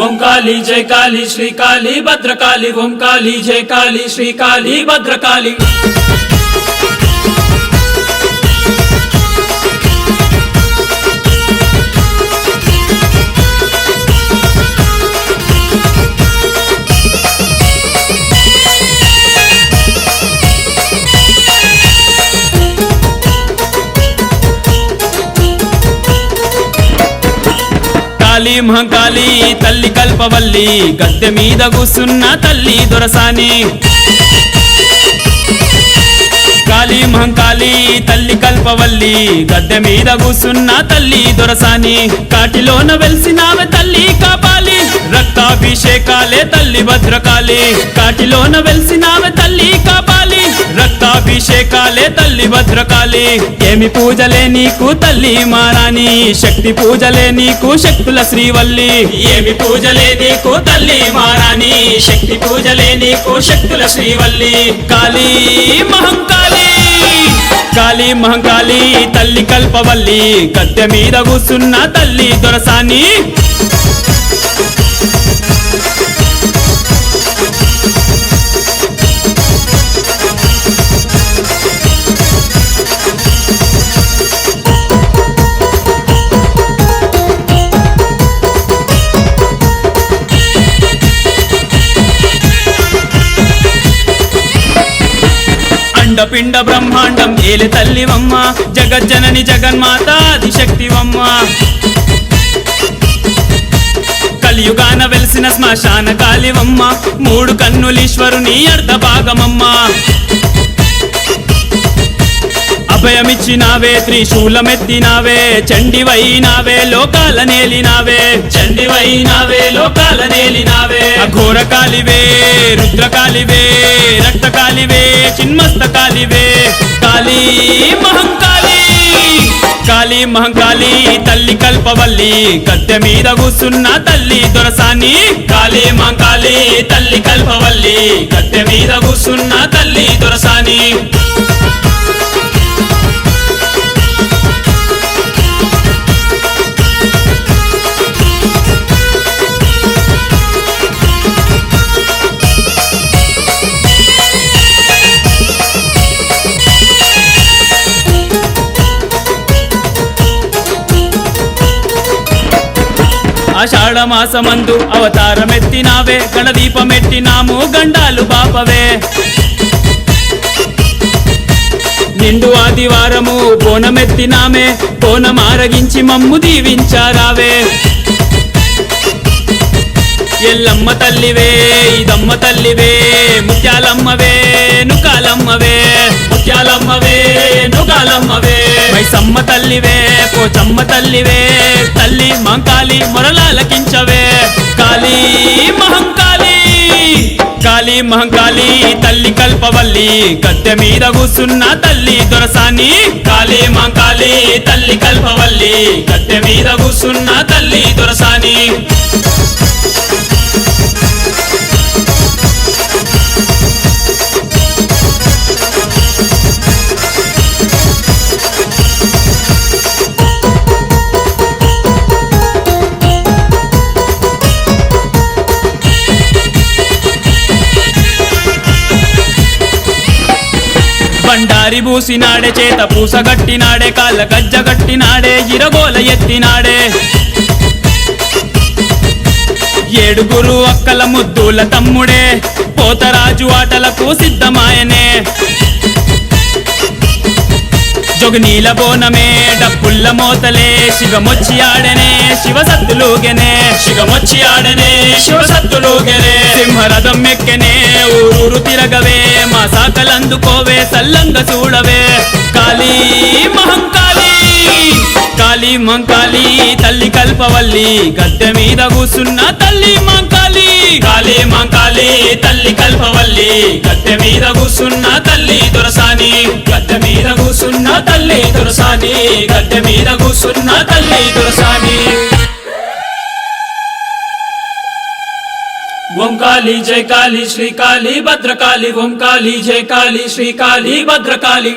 ఓం కాళీ జయ కాళీ శ్రీ కాళీ భద్రకాళి ఓం కాళీ జయ కాళీ శ్రీ కాళీ భద్రకాళి. కాళీ మహంకాళి తల్లి కల్పవల్లి గద్దె మీద కూసున్న తల్లి దొరసాని. కాళీ మహంకాళి తల్లి కల్పవల్లి గద్దె మీద కూసున్న తల్లి దొరసాని. కాటిలోన వెలిసినావే తల్లి రక్తాభిషేకాలే తల్లి భద్రకాళి. కాటిలోన వెలిసినావే తల్లి కాపాలి. రక్తాభిషేకాలే తల్లి భద్రకాళి. ఏమి పూజలే నీకు తల్లి మారాని శక్తి పూజలే నీకు శక్తుల శ్రీవల్లి. ఏమి పూజలే నీకు తల్లి మారాని శక్తి పూజలే నీకు శక్తుల శ్రీవల్లి. కాళీ మహంకాళి. కాళీ మహంకాళి తల్లి కల్పవల్లి. గద్దె మీద కూసున్న తల్లి దొరసాని. అండపిండ బ్రహ్మాండం ఏలి తల్లివమ్మ జగజ్జనని జగన్మాత ఆదిశక్తివమ్మ కలియుగాన వెలిసిన శ్మశాన కాలివమ్మ మూడు కన్నులీశ్వరుని అర్ధ భాగమమ్మ. అభయమిచ్చినావే త్రిశూలమెత్తినావే చండివైనావే లోకాల నేలినావే. చండివైనావే లోకాల నేలినావే. అఘోర కాలివే రుద్రకాలివే రక్తకాలివే చిన్మస్తకాలివే. కాళీ మహంకాళి కాళీ మహంకాళి తల్లి కల్పవల్లి గద్దె మీద కూసున్న తల్లి దొరసాని. కాళీ మహంకాళి తల్లి కల్పవల్లి గద్దె మీద కూసున్న తల్లి దొరసాని. ఆషాఢ మాసమందు అవతారమెత్తినావే గణదీపమెట్టినాము గండాలు బాపవే. నిండు ఆదివారము బోనమెత్తినామే బోనమారగించి మమ్ము దీవించారావే. ఎల్లమ్మ తల్లివే ఇదమ్మ తల్లివే ముత్యాలమ్మవే నుకాలమ్మవే ముత్యాలమ్మవే నుకాల తల్లివే పోచమ్మ తల్లివే తల్లి మంకాలి మొరలాలకించవే కాళీ మహంకాళి కాళీ మహంకాళి తల్లి కల్పవల్లి గద్దె మీద కూసున్న తల్లి దొరసాని. కాళీ మహంకాళి తల్లి కల్పవల్లి గద్దె మీద కూసున్న తల్లి దొరసాని. బండారి బూసినాడే చేత పూస గట్టినాడే కాళ్ళ గజ్జ గట్టినాడే ఇరగోల ఎత్తినాడే ఏడుగురు అక్కల ముద్దుల తమ్ముడే పోతరాజు ఆటలకు సిద్ధమాయనే. జొగనీల బోనమే పిల్ల మోతలే శివమొచ్చి ఆడనే శివసత్తులుగెనే శివమొచ్చి ఆడనే శివసత్తులుగెనే సింహరథం ఎక్కెనే ఊరూరు తిరగవే మా సాకలందుకోవే సల్లంగ చూడవే. కాళీ మహంకాళి కాళీ మంకాళి తల్లి కల్పవల్లి గద్దె మీద కూసున్న తల్లి మంకాళి కాళీ మంకాళి తల్లి కల్పవల్లి. గద్దె మీద కూసున్న తల్లి దొరసాని. గద్దె మీద కూసున్న తల్లి దొరసాని. గద్దె మీద కూసున్న తల్లి దొరసాని. ఓం కాళీ జయ కాళీ శ్రీకాళీ భద్రకాళి. ఓం కాళీ జయ కాళీ శ్రీకాళీ భద్రకాళి.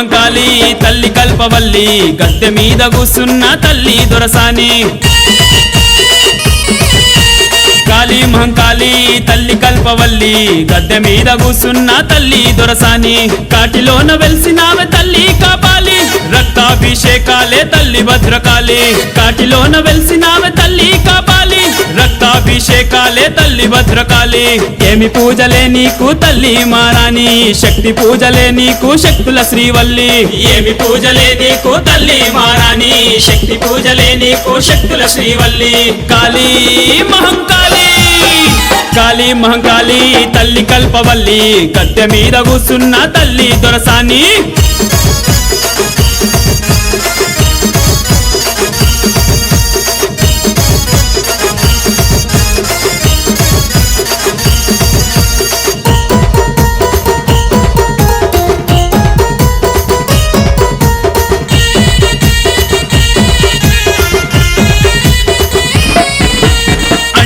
కాళీ తల్లి కల్పవల్లి గద్దె మీద కూసున్న తల్లి దొరసాని. కాళీ మహంకాళి తల్లి కల్పవల్లి గద్దె మీద కూసున్న తల్లి దొరసాని. కాటిలోన వెలిసినామె తల్లి కాపాలి రక్తాభిషేకాలే తల్లి భద్రకాళి. కాటిలోన వెలిసినామె తల్లి కాపాలి. రక్తాభిషేకాలే తల్లి భద్రకాళి. ఏమి పూజలే నీకు తల్లి మారాని శక్తి పూజలే నీకు శక్తుల శ్రీవల్లి. ఏమి పూజలే నీకు తల్లి మారాని శక్తి పూజలే నీకు శక్తుల శ్రీవల్లి. కాళీ మహంకాళీ కాళీ మహంకాళి తల్లి కల్పవల్లి. గద్దె మీద కూసున్న తల్లి దొరసాని.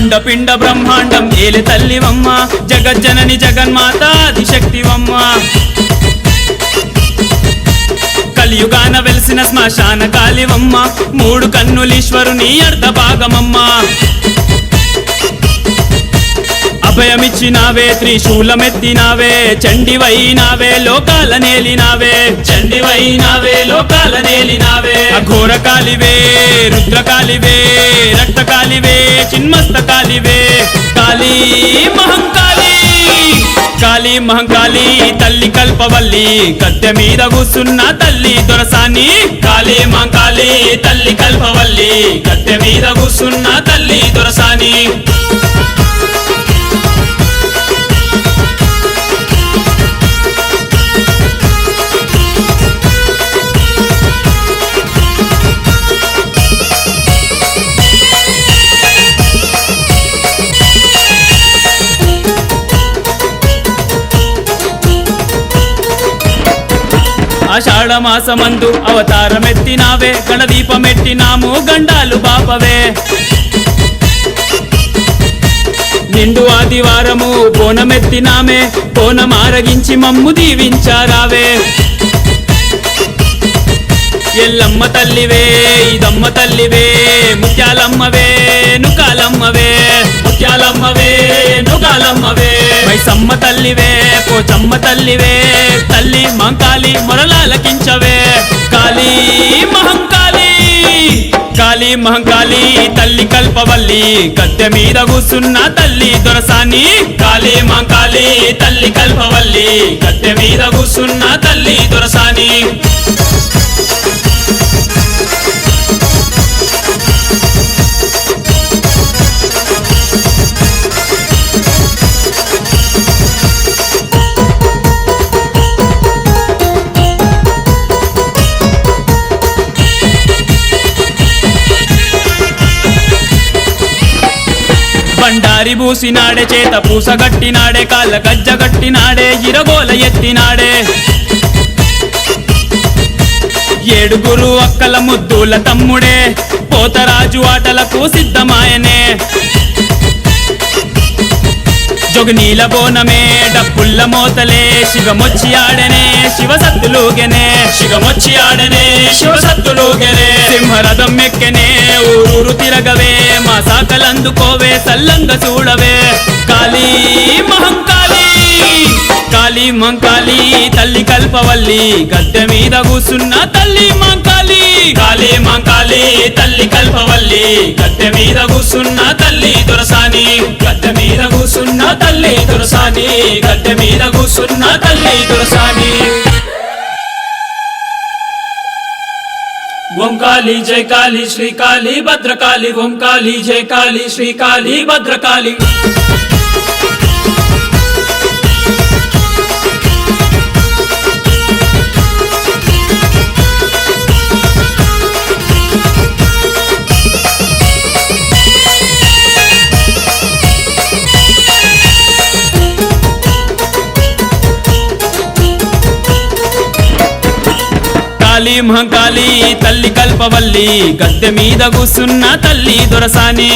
అండపిండ బ్రహ్మాండం ఏలి తల్లివమ్మ జగజ్జనని జగన్మాత ఆదిశక్తివమ్మ కలియుగాన వెలిసిన శ్మశాన కాలివమ్మ మూడు కన్నులీశ్వరుని అర్ధ భాగమమ్మ. అభయమిచ్చినావే త్రిశూలమెత్తినావే చండివైనావే లోకాల నేలినావే. చండివైనావే లోకాల నేలినావే. అఘోర కాలివే రుద్రకాలివే రక్తకాలివే చిన్మస్తకాలివే. కాళీ మహంకాళి కాళీ మహంకాళి తల్లి కల్పవల్లి గద్దె మీద కూసున్న తల్లి దొరసాని. కాళీ మహంకాళి తల్లి కల్పవల్లి గద్దె మీద కూసున్న తల్లి దొరసాని. ఆషాఢ మాసమందు అవతారమెత్తినావే గణదీపమెట్టినాము గండాలు బాపవే. నిండు ఆదివారము కోనమెత్తినామే కోనమారగించి మమ్ము దీవించారావే. ఎల్లమ్మ తల్లివే ఇదమ్మ తల్లివే ముత్యాలమ్మవే నుకాలమ్మవే. ముత్యాలమ్మవే నుగాలమ్మవే. మైసమ్మ తల్లివే పోచమ్మ తల్లివే తల్లి మంకాలి మొరలాలకించవే కాళీ మహంకాళి కాళీ మహంకాళి తల్లి కల్పవల్లి గద్దె మీద కూసున్న తల్లి దొరసాని. కాళీ మహంకాళి తల్లి కల్పవల్లి గద్దె మీద కూసున్న తల్లి దొరసాని. బండారి బూసినాడే చేత పూస గట్టినాడే కాళ్ళ గజ్జ గట్టినాడే ఇరగోల ఎత్తినాడే. ఏడుగురు అక్కల ముద్దుల తమ్ముడే పోతరాజు ఆటలకు సిద్ధమాయనే. జొగనీల బోనమే డప్పుల్ల మోతలే శివమొచ్చి ఆడనే శివ సత్తులుగెనే శివమొచ్చి ఆడనే శివ సత్తులుగెనే సింహరథం ఎక్కెనే ఊరూరు తిరగవే మా సాకలందుకోవే సల్లంగ చూడవే. కాళీ మహంకాళీ కాళీ మంకాళి తల్లి కల్పవల్లి గద్దె మీద కూసున్న తల్లి మంకాళి కాళీ మంకాళి తల్లి కల్పవల్లి గద్దె మీద కూసున్న తల్లి దొరసాని. గద్దె మీద కూసున్న తల్లి దొరసాని గద్దె మీద కూసున్న తల్లి దొరసాని. ఓం కాళీ జై కాళీ శ్రీకాళీ భద్రకాళి ఓం కాళీ జై కాళీ శ్రీకాళీ భద్రకాళి. తల్లి మహంకాళి తల్లి కల్పవల్లి గద్దె మీద కూసున్న తల్లి దొరసాని.